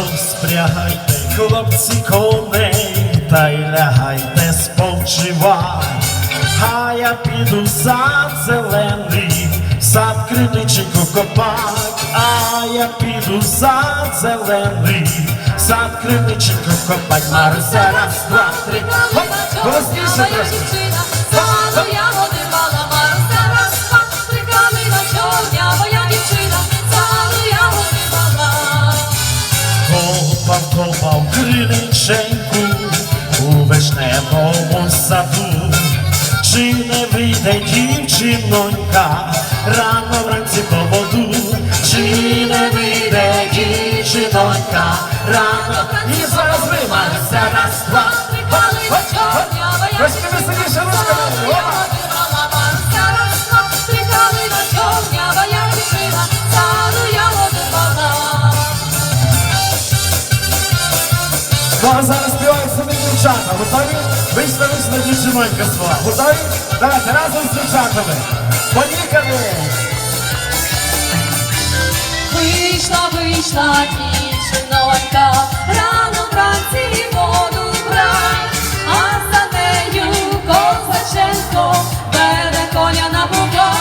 Розпрягайте, хлопці, коней, та й лягайте спочивать. А я піду в сад зелений, сад криниченьку копать, а я піду сад зелений, сад криниченьку копать. Маруся, раз, два, три, хоп, голосніше трошки. Не вийде дівчинонька. Рано вранці по воду? Чи не вийде дівчинонька? Рано? І зараз ви Маруся, раз, два, зараз дівчата. Готові? Вийшла вийшла дівчинонька своя. Готові? Давайте разом з дівчатами. Поїхали! Вийшла, вийшла дівчинонька, рано вранці воду брать, а за нею козаченко веде коня на бувай.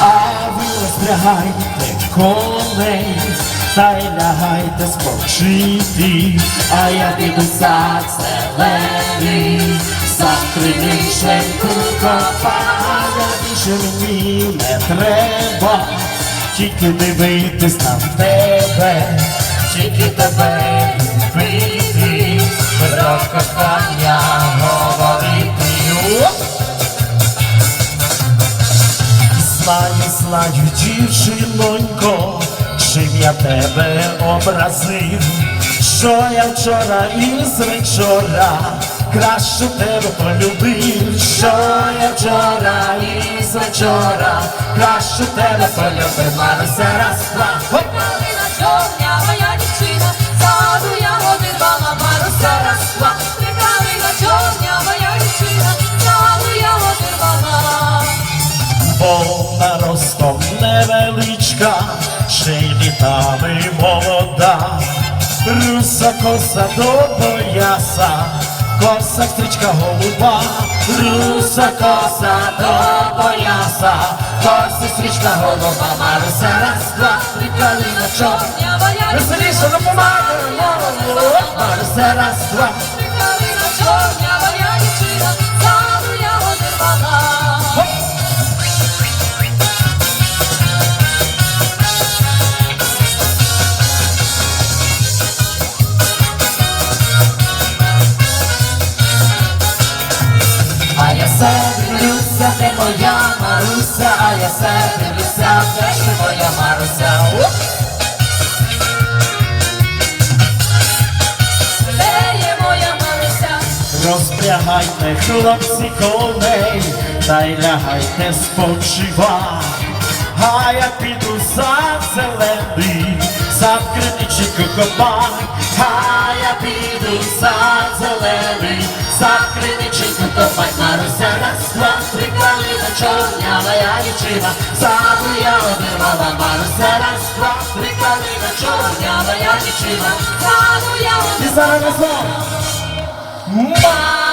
А ви розпрягайте коней, та й лягайте спочити, а я піду сад зелений, криниченьку копаю, більше мені не треба, тільки дивитись на тебе, тільки тебе любити, про кохання говорити. Знаю, знаю, дівчинонько, чим я тебе образив, що я вчора і з вечора краще тебе полюбив, що я вчора і з вечора краще тебе полюбив, Маруся, раз, два, хоп! Вона ростом невеличка, ще й літами молода, руса коса до пояса, коса стрічка голуба, руса коса до пояса, коса стрічка голуба, Маруся, раз, два, три калина чорна. Чорня, моя Веселіше допомагаємо, Маруся, раз, два. Маруся, а я все дивлюся, де ж ти моя Маруся. Де є моя Маруся? Розпрягайте, хлопці, коней, та й лягайте спочива. А я піду за зелений, за криничку копай. А я піду в сад зелений, за криничку копай. Маруся, раз, два, три калина чорня, моя дівчина, саду я обірвала, Маруся, раз, два, три калина чорня, моя дівчина, Саду я ягоди і зараз разом. Маруся!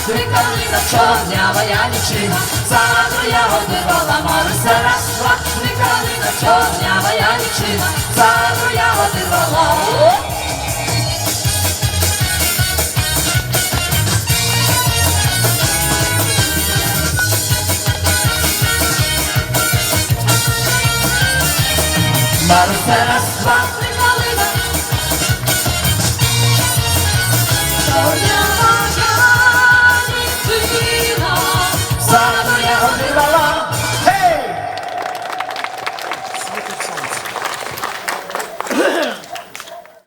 Раз, два, три калина чорнява я дівчина, саду ягоди рвала. Маруся, раз, два, три калина чорнява я дівчина, саду ягоди рвала. Маруся, раз, два,